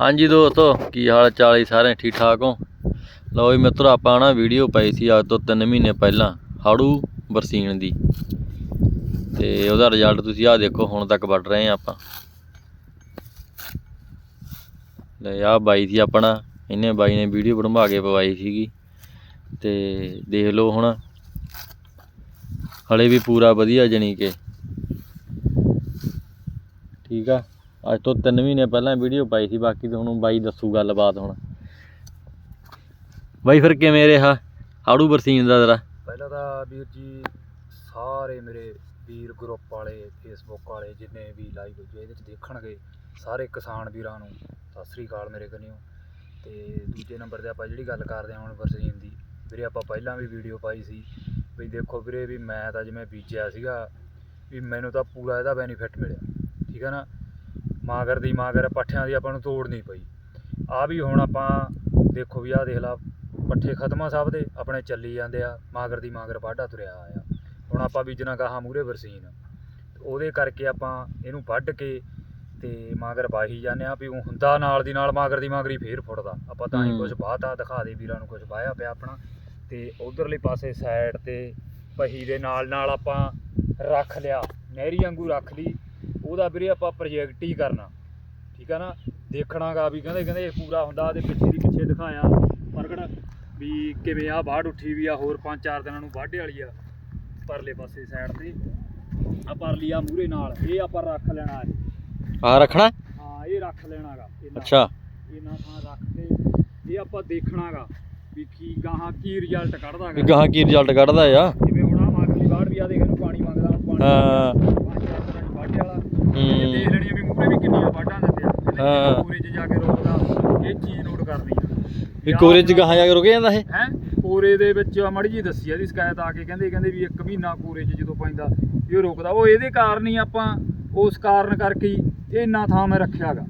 ਹਾਂਜੀ ਦੋਸਤੋ, ਕੀ ਹਾਲ ਚਾਲ ਜੀ ਸਾਰੇ? ਠੀਕ ਠਾਕ ਹੋ? ਲਓ ਜੀ ਮਿੱਤਰੋ, ਆਪਾਂ ਨਾ ਵੀਡੀਓ ਪਾਈ ਸੀ ਅੱਜ ਤੋਂ 3 ਮਹੀਨੇ ਪਹਿਲਾਂ, ਹਾੜੂ ਬਰਸੀਨ ਦੀ। ਤੇ ਉਹਦਾ ਰਿਜ਼ਲਟ ਤੁਸੀਂ ਆਹ ਦੇਖੋ, ਹੁਣ ਤੱਕ ਵੱਢ ਰਹੇ ਆ ਆਪਾਂ। ਲੈ, ਆਹ ਬਾਈ ਸੀ ਆਪਣਾ, ਇਹਨੇ ਬਾਈ ਨੇ ਵੀਡੀਓ ਬਣਵਾ ਕੇ ਪਵਾਈ ਸੀਗੀ। ਤੇ ਦੇਖ ਲਓ ਹੁਣ, ਹਲੇ ਵੀ ਪੂਰਾ ਵਧੀਆ ਜਣੀ ਕਿ। ਠੀਕ ਆ? ਅੱਜ ਤੋਂ 3 ਮਹੀਨੇ ਪਹਿਲਾਂ ਵੀਡੀਓ ਪਾਈ ਸੀ, ਬਾਕੀ ਤੁਹਾਨੂੰ ਬਾਈ ਦੱਸੂ ਗੱਲਬਾਤ ਹੁਣ। ਬਾਈ ਫਿਰ ਕਿਵੇਂ ਰਿਹਾ? ਹਾੜੂ ਬਰਸੀਨ ਦਾ ਜ਼ਰਾ। ਪਹਿਲਾਂ ਤਾਂ ਵੀਰ ਜੀ, ਸਾਰੇ ਮੇਰੇ ਵੀਰ ਗਰੁੱਪ ਵਾਲੇ ਫੇਸਬੁੱਕ ਵਾਲੇ ਜਿੰਨੇ ਵੀ ਲਾਈਵ ਜੋ ਇਹਦੇ ਚ ਦੇਖਣਗੇ, ਸਾਰੇ ਕਿਸਾਨ ਵੀਰਾਂ ਨੂੰ, ਸਤਿ ਸ੍ਰੀ ਅਕਾਲ ਮੇਰੇ ਕਨੀਓ। ਤੇ ਦੂਜੇ ਨੰਬਰ ਤੇ ਆਪਾਂ ਜਿਹੜੀ ਗੱਲ ਕਰਦੇ ਹਾਂ ਹੁਣ ਬਰਸੀਨ ਦੀ, ਵੀਰੇ ਆਪਾਂ ਪਹਿਲਾਂ ਵੀ ਵੀਡੀਓ ਪਾਈ ਸੀ, ਵੀ ਦੇਖੋ ਵੀਰੇ ਵੀ ਮੈਂ ਤਾਂ ਜਿਵੇਂ ਬੀਜਿਆ ਸੀਗਾ, ਵੀ ਮੈਨੂੰ ਤਾਂ ਪੂਰਾ ਇਹਦਾ ਬੈਨੀਫਿਟ ਮਿਲਿਆ, ਠੀਕ ਹੈ ਨਾ? ਮਾਗਰ ਦੀ ਮਾਗਰ ਪੱਠਿਆਂ ਦੀ ਆਪਾਂ ਨੂੰ ਤੋੜ ਨਹੀਂ ਪਈ। ਆ ਵੀ ਹੁਣ ਆਪਾਂ ਦੇਖੋ ਵੀ ਆਹ ਦੇਖ ਲਾ ਪੱਠੇ ਖਤਮ ਆ ਸਭ ਦੇ ਆਪਣੇ ਚੱਲੀ ਜਾਂਦੇ ਆ ਮਾਗਰ ਦੀ ਮਾਗਰ ਵਾਢਾ ਤੁਰਿਆ ਆਇਆ ਹੁਣ ਆਪਾਂ ਬੀਜਣਾ ਗਾਹਾਂ ਮੂਰੇ ਬਰਸੀਨ ਉਹਦੇ ਕਰਕੇ ਆਪਾਂ ਇਹਨੂੰ ਵੱਢ ਕੇ ਤੇ ਮਾਗਰ ਵਾਹੀ ਜਾਂਦੇ ਆ ਵੀ ਉਹ ਹੁੰਦਾ ਨਾਲ ਦੀ ਨਾਲ ਮਾਗਰ ਦੀ ਮਾਗਰੀ ਫੇਰ ਫੁੱਟਦਾ। ਆਪਾਂ ਤਾਂ ਹੀ। ਕੁਝ ਬਾਤਾ ਦਿਖਾ ਦੇ ਵੀਰਾਂ ਨੂੰ ਕੁਝ ਵਾਹਿਆ ਪਿਆ ਆਪਣਾ। ਤੇ ਉਧਰਲੇ ਪਾਸੇ ਸਾਈਡ ਤੇ ਪਹੀ ਦੇ ਨਾਲ ਨਾਲ ਆਪਾਂ ਰੱਖ ਲਿਆ ਨਹਿਰੀ ਵਾਂਗੂ ਰੱਖ ਲਈ। ਉਹਦਾ ਵੀਰੇ ਆਪਾਂ ਪ੍ਰੋਜੈਕਟ ਹੀ ਕਰਨਾ। ਠੀਕ ਆ ਨਾ? ਦੇਖਣਾਗਾ ਵੀ ਕਹਿੰਦੇ ਕਹਿੰਦੇ ਇਹ ਪੂਰਾ ਹੁੰਦਾ ਉਹਦੇ ਪਿੱਛੇ ਦੀ ਪਿੱਛੇ ਦਿਖਾਇਆ। ਪ੍ਰਗਟ ਵੀ ਕਿਵੇਂ ਆ ਬਾੜ ਉੱਠੀ ਵੀ ਆ ਹੋਰ ਪੰਜ ਚਾਰ ਦਿਨਾਂ ਨੂੰ ਵਾਢੇ ਵਾਲੀ ਆ। ਪਰਲੇ ਪਾਸੇ ਸਾਈਡ ਤੇ। ਆ ਪਰਲੀ ਆ ਮੂਰੇ ਨਾਲ। ਇਹ ਆਪਾਂ ਰੱਖ ਲੈਣਾ ਹੈ। ਆਹ ਰੱਖਣਾ ਹਾਂ? ਇਹ ਰੱਖ ਲੈਣਾਗਾ। ਅੱਛਾ। ਇਹਨਾਂ ਥਾਂ ਰੱਖ ਕੇ ਇਹ ਆਪਾਂ ਦੇਖਣਾਗਾ ਵੀ ਕੀ ਗਾਹਾਂ ਕੀ ਰਿਜ਼ਲਟ ਕੱਢਦਾ ਵੀ ਗਾਹਾਂ ਕੀ ਰਿਜ਼ਲਟ ਕੱਢਦਾ ਆ। ਜਿਵੇਂ ਹੁਣ ਆ ਮਾਗਲੀ ਬਾੜ ਵੀ ਆ ਦੇਖ ਇਹਨੂੰ ਪਾਣੀ ਮੰਗਦਾ ਪਾਣੀ ਹਾਂ। ਪੰਜ ਚਾਰ ਦਿਨਾਂ ਦੀ ਵਾਢੇ ਵਾਲਾ ਇਹ ਹੂੰ ਦੇਖ ਲੈਣੀ ਆ ਵੀ ਮੂਹਰੇ ਵੀ ਕਿੰਨੀਆਂ ਵਾਢਾਂ ਦਿੰਦੇ ਆ ਇਹਨੇ 'ਚ ਜਾ ਕੇ ਰੋਕਦਾ ਇਹ ਚੀਜ਼ ਨੋਟ ਕਰਨੀ ਆ। ਵੀ ਕੋਰੇ ਚ ਗਾਹਾਂ ਜਾ ਕੇ ਰੁਕ ਜਾਂਦਾ ਇਹ? ਹੈ? ਕੋਰੇ ਦੇ ਵਿੱਚ ਮੜੀ ਜੀ ਦੱਸੀ ਆ ਇਹਦੀ ਸ਼ਿਕਾਇਤ ਆ ਕੇ ਕਹਿੰਦੇ ਕਹਿੰਦੇ ਵੀ ਇੱਕ ਮਹੀਨਾ ਕੋਰੇ 'ਚ ਜਦੋਂ ਪੈਂਦਾ ਇਹ ਰੁਕਦਾ। ਉਹ ਇਹਦੇ ਕਾਰਨ ਹੀ ਆਪਾਂ ਉਸ ਕਾਰਨ ਕਰਕੇ ਹੀ ਇੰਨਾ ਥਾਂ ਮੈਂ ਰੱਖਿਆਗਾ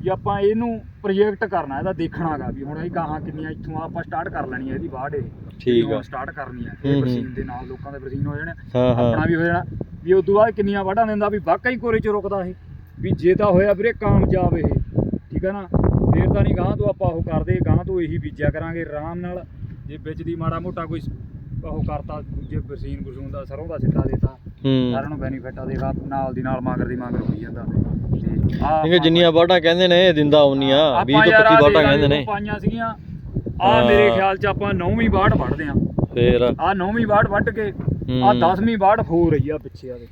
ਵੀ ਆਪਾਂ ਇਹਨੂੰ ਪ੍ਰੋਜੈਕਟ ਕਰਨਾ ਇਹਦਾ ਦੇਖਣਾਗਾ ਵੀ ਹੁਣ ਇਹ ਗਾਹਾਂ ਕਿੰਨੀਆਂ ਇੱਥੋਂ ਆਪਾਂ ਸਟਾਰਟ ਕਰ ਲੈਣੀ ਹੈ ਇਹਦੀ ਬਾੜ ਇਹ। ਠੀਕ ਆ। ਸਟਾਰਟ ਕਰਨੀ ਹੈ ਇਹ। ਬਰਸੀਨ ਦੇ ਨਾਲ ਲੋਕਾਂ ਦੇ ਬਰਸੀਨ ਹੋ ਜਾਣੇ ਆਪਣਾ ਵੀ ਹੋ ਜਾਣਾ ਵੀ ਉਸ ਤੋਂ ਬਾਅਦ ਕਿੰਨੀਆਂ ਵਾਢਾਂ ਦਿੰਦਾ ਵੀ ਵਾਕਈ ਕੋਰੇ 'ਚ ਰੁਕਦਾ ਇਹ। ਵੀ ਜੇ ਤਾਂ ਹੋਇਆ ਵੀਰੇ ਕਾਮਯਾਬ ਇਹ। ਠੀਕ ਹੈ ਨਾ? ਫੇਰ ਤਾਂ ਨਹੀਂ ਗਾਂ ਤੋਂ ਆਪਾਂ ਉਹ ਕਰਦੇ ਗਾਂ ਤੋਂ ਇਹੀ ਬੀਜਿਆ ਕਰਾਂਗੇ ਆਰਾਮ ਨਾਲ। ਜੇ ਵਿੱਚ ਦੀ ਮਾੜਾ ਮੋਟਾ ਕੋਈ ਉਹ ਕਰਤਾ ਦੂਜੇ ਬਰਸੀਨ ਬਰਸੂਨ ਦਾ ਸਰੋਂ ਦਾ ਸਿੱਟਾ ਦੇਤਾ ਸਾਰਿਆਂ ਨੂੰ ਬੈਨੀਫਿਟ ਆ ਦੇਗਾ ਨਾਲ ਦੀ ਨਾਲ ਮਾਗਰ ਦੀ ਮਾਗਰ ਹੋਈ ਜਾਂਦਾ। ਆ ਹੈ ਜਿੰਨੀਆਂ ਬਾਟਾਂ ਕਹਿੰਦੇ ਨੇ ਇਹ ਦਿੰਦਾ ਉਨੀਆਂ 20 ਤੋਂ 25 ਬਾਟਾਂ ਕਹਿੰਦੇ ਨੇ। ਪਾਈਆਂ ਸੀਗੀਆਂ। ਆ। ਮੇਰੇ ਖਿਆਲ ਚ ਆਪਾਂ ਨੌਵੀਂ ਬਾੜ ਵੜਦੇ ਆ। ਫੇਰ। ਆ ਨੌਵੀਂ ਬਾੜ ਵੱਢ ਕੇ ਆ ਹੂੰ। 10ਵੀਂ ਬਾੜ ਹੋ ਰਹੀ ਆ ਪਿੱਛੇ ਆ ਦੇ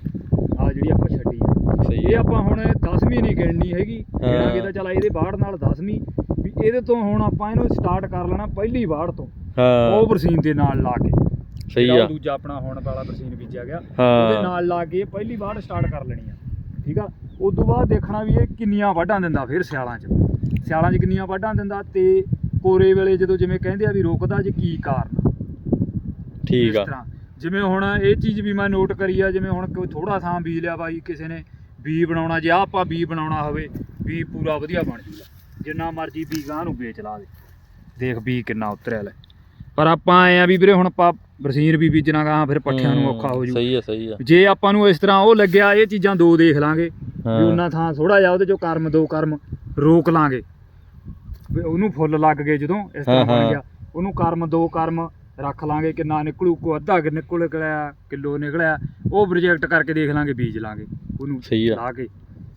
ਆ ਜਿਹੜੀ ਆਪਾਂ ਛੱਡੀ ਆ। ਸਹੀ ਇਹ ਆਪਾਂ ਹੁਣ 10ਵੀਂ ਨਹੀਂ ਗਿਣਨੀ ਹੈਗੀ। ਹਾਂ। ਗਿਣਾਂਗੇ ਤਾਂ ਚਲ ਇਹਦੇ ਬਾੜ ਨਾਲ 10ਵੀਂ ਵੀ ਇਹਦੇ ਤੋਂ ਹੁਣ ਆਪਾਂ ਇਹਨੂੰ ਸਟਾਰਟ ਕਰ ਲੈਣਾ ਪਹਿਲੀ ਬਾੜ ਤੋਂ। ਹਾਂ। ਉਹ ਬਰਸੀਨ ਦੇ ਨਾਲ ਲਾ ਕੇ। ਸਹੀ ਜਿਹੜਾ ਆ। ਦੂਜਾ ਆਪਣਾ ਹੁਣ ਵਾਲਾ ਬਰਸੀਨ ਬੀਜਿਆ ਗਿਆ। ਉਹਦੇ ਨਾਲ ਲਾ ਕੇ ਪਹਿਲੀ ਬਾੜ ਸਟਾਰਟ ਕਰ ਲੈਣੀ ਆ। ਠੀਕ ਆ? ਉਸ ਤੋਂ ਬਾਅਦ ਦੇਖਣਾ ਵੀ ਇਹ ਕਿੰਨੀਆਂ ਵਾਢਾਂ ਦਿੰਦਾ ਫਿਰ ਸਿਆਲਾਂ 'ਚ। ਸਿਆਲਾਂ 'ਚ ਕਿੰਨੀਆਂ ਵਾਢਾਂ ਦਿੰਦਾ ਤੇ ਕੋਰੇ ਵੇਲੇ ਜਦੋਂ ਜਿਵੇਂ ਕਹਿੰਦੇ ਆ ਵੀ ਰੁਕਦਾ ਜੀ ਕੀ ਕਾਰਨ। ਠੀਕ ਆ। ਜਿਵੇਂ ਹੁਣ ਇਹ ਚੀਜ਼ ਵੀ ਮੈਂ ਨੋਟ ਕਰੀ ਆ ਜਿਵੇਂ ਹੁਣ ਕੋਈ ਥੋੜਾ ਥਾਂ ਬੀਜ ਲਿਆ ਬਾਈ ਕਿਸੇ ਨੇ ਬੀ ਬਣਾਉਣਾ ਜੇ ਆਹ ਆਪਾਂ ਬੀ ਬਣਾਉਣਾ ਹੋਵੇ ਬੀ ਪੂਰਾ ਵਧੀਆ ਬਣ ਜੂਗਾ। ਜਿੰਨਾ ਮਰਜ਼ੀ ਬੀ ਗਾਂ ਨੂੰ ਵੇਚ ਲਾ ਦੇ। ਦੇਖ ਬੀ ਕਿੰਨਾ ਉਤਰਿਆ ਲੈ। ਪਰ ਆਪਾਂ ਆਏ ਆ ਵੀ ਵੀਰੇ ਹੁਣ ਆਪਾਂ ਬਰਸੀਨ ਵੀ ਬੀਜਣਾ ਗਾ ਫਿਰ ਪੱਠਿਆਂ ਨੂੰ ਔਖਾ ਹੋ ਜੂ। ਸਹੀ ਆ ਸਹੀ ਆ। ਜੇ ਆਪਾਂ ਨੂੰ ਇਸ ਤਰ੍ਹਾਂ ਉਹ ਲੱਗਿਆ ਇਹ ਚੀਜ਼ਾਂ ਦੋ ਦੇਖ ਲਾਂਗੇ। ਵੀ ਹਾਂ। ਉਹਨਾਂ ਥਾਂ ਥੋੜਾ ਜਿਹਾ ਉਹਦੇ ਚੋਂ ਕਰਮ ਦੋ ਕਰਮ ਰੋਕ ਲਾਂਗੇ। ਉਹਨੂੰ ਫੁੱਲ ਲੱਗ ਗਏ ਜਦੋਂ ਇਸ ਤਰ੍ਹਾਂ ਹਾਂ, ਬਣ ਹਾਂ। ਗਿਆ। ਉਹਨੂੰ ਕਰਮ ਦੋ ਕਰਮ ਰੱਖ ਲਾਂਗੇ ਕਿੰਨਾ ਨਿਕਲੂ ਕੋ ਅੱਧਾ ਕਿ ਨਿਕਲ ਨਿਕਲਿਆ ਕਿਲੋ ਨਿਕਲਿਆ ਉਹ ਪ੍ਰੋਜੈਕਟ ਕਰਕੇ ਦੇਖ ਲਾਂਗੇ ਬੀਜ ਲਾਂਗੇ ਉਹਨੂੰ ਸਹੀ ਆ। ਲਾ ਕੇ।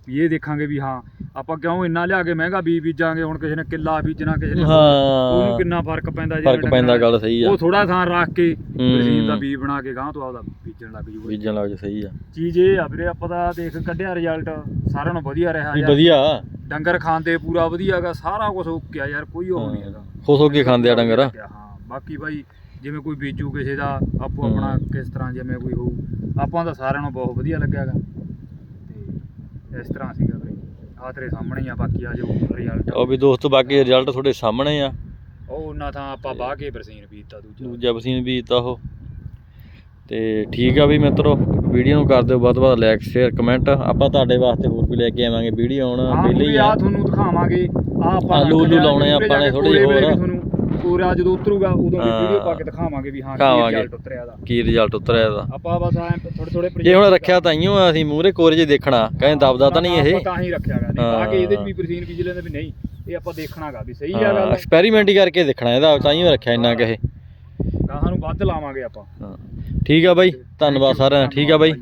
ਵੀ ਇਹ ਦੇਖਾਂਗੇ ਵੀ ਹਾਂ ਆਪਾਂ ਕਿਉਂ ਇੰਨਾ ਲਿਆ ਕੇ ਮਹਿੰਗਾ ਬੀਜ ਬੀਜਾਂਗੇ ਹੁਣ ਕਿਸੇ ਨੇ ਕਿੱਲਾ ਬੀਜਣਾ ਕਿਸੇ ਨੇ ਉਹਨੂੰ ਕਿੰਨਾ ਫ਼ਰਕ ਪੈਂਦਾ ਜੇ ਫ਼ਰਕ ਪੈਂਦਾ ਗੱਲ ਸਹੀ ਆ। ਉਹ ਥੋੜਾ ਥਾਂ ਰੱਖ ਕੇ ਬਰਸੀਨ ਦਾ। ਬੀਜ ਬਣਾ ਕੇ ਗਾਂ ਤੋਂ ਆਪਦਾ ਬੀਜਣ ਲੱਗ ਜੂਗਾ। ਬੀਜਣ ਲੱਗ ਜਾ ਸਹੀ ਆ। ਚੀਜ਼ ਇਹ ਆ ਵੀਰੇ ਆਪਾਂ ਤਾਂ ਦੇਖ ਕੱਢਿਆ ਰਿਜ਼ਲਟ ਸਾਰਿਆਂ ਨੂੰ ਵਧੀਆ ਰਿਹਾ ਯਾਰ। ਵਧੀਆ। ਡੰਗਰ ਖਾਂਦੇ ਪੂਰਾ ਵਧੀਆ ਹੈਗਾ ਸਾਰਾ ਕੁਝ ਓਕੇ ਆ ਯਾਰ ਕੋਈ ਉਹ ਨਹੀਂ ਹੈਗਾ। ਖੁਸ਼ ਹੋ ਕੇ ਖਾਂਦੇ ਆ ਡੰਗਰ। ਹਾਂ। ਬਾਕੀ ਬਾਈ ਜਿਵੇਂ ਕੋਈ ਬੀਜੂ ਕਿਸੇ ਦਾ ਆਪੋ। ਆਪਣਾ ਕਿਸ ਤਰ੍ਹਾਂ ਜਿਵੇਂ ਕੋਈ ਹੋਊ। ਆਪਾਂ ਤਾਂ ਸਾਰਿਆਂ ਨੂੰ ਬਹੁਤ ਵਧੀਆ ਲੱਗਿਆਗਾ ਤੇ ਇਸ ਤਰ੍ਹਾਂ ਸੀਗਾ ਵੀਰੇ। ਆ ਤੇਰੇ ਸਾਹਮਣੇ ਆ ਬਾਕੀ ਆ ਜੋ ਰਿਜ਼ਲਟ ਉਹ ਵੀ ਦੋਸਤੋ ਬਾਕੀ ਰਿਜ਼ਲਟ ਤੁਹਾਡੇ ਸਾਹਮਣੇ ਆ। ਉਹ ਉਹਨਾਂ ਥਾਂ ਆਪਾਂ ਬਾਹ ਕੇ ਬਰਸੀਨ ਬੀਜਤਾ ਦੂਜਾ। ਦੂਜਾ ਵੀ ਦਿੱਤਾ ਉਹ। ਤੇ ਠੀਕ ਆ ਵੀ ਮਿੱਤਰੋ ਵੀਡੀਓ ਨੂੰ ਕਰ ਦਿਓ ਵੱਧ ਵੱਧ ਲਾਈਕ ਸ਼ੇਅਰ ਕਮੈਂਟ ਆਪਾਂ ਤੁਹਾਡੇ ਵਾਸਤੇ ਹੋਰ ਵੀ ਲੈ ਕੇ ਆਵਾਂਗੇ ਵੀਡੀਓ ਹੁਣ ਵੀ ਆ। ਤੁਹਾਨੂੰ ਦਿਖਾਵਾਂਗੇ। ਆ ਆਪਾਂ ਆਲੂ ਲਾਉਣੇ ਆਪਾਂ ਨੇ ਵੇਲੇ ਹੋਰ। ਕੋਰਾ ਜਦੋਂ ਉਤਰੂਗਾ ਉਦੋਂ ਵੀ ਹਾਂ। ਵੀਡੀਓ ਪਾ ਕੇ ਦਿਖਾਵਾਂਗੇ ਵੀ ਹਾਂ ਕੀ ਦਿਖਾਵਾਂਗੇ। ਰਿਜ਼ਲਟ ਉਤਰਿਆ ਦਾ। ਕੀ ਰਿਜ਼ਲਟ ਉਤਰਿਆ ਇਹਦਾ ਆਪਾਂ ਬਸ ਐ ਥੋੜੇ ਥੋੜੇ ਜੇ ਹੁਣ ਰੱਖਿਆ ਤਾਂ ਇਓ ਅਸੀਂ ਮੂਹਰੇ ਕੋਰੇ 'ਚ ਦੇਖਣਾ ਕਹਿੰਦੇ ਦਬਦਾ ਤਾਂ ਨਹੀਂ ਇਹ। ਤਾਂ ਹੀ ਰੱਖਿਆਗਾ ਨਹੀਂ ਆ ਕੇ ਇਹਦੇ ਚ ਵੀ ਬਰਸੀਨ ਬੀਜ ਲੈਂਦੇ ਵੀ ਨਹੀਂ ਇਹ ਆਪਾਂ ਦੇਖਣਾਗਾ ਵੀ ਸਹੀ ਆ ਗੱਲ। ਐਕਸਪੈਰੀਮੈਂਟ ਹੀ ਕਰਕੇ ਦੇਖਣਾ ਇਹਦਾ ਤਾਂ ਹੀ ਰੱਖਿਆ ਇੰਨਾ ਕਹੇ ਗਾਹਾਂ ਨੂੰ ਵੱਧ ਲਾਵਾਂਗੇ ਆਪਾਂ। ਹਾਂ। ਠੀਕ ਆ ਬਾਈ ਧੰਨਵਾਦ ਸਾਰਿਆਂ ਦਾ ਠੀਕ ਆ ਬਾਈ।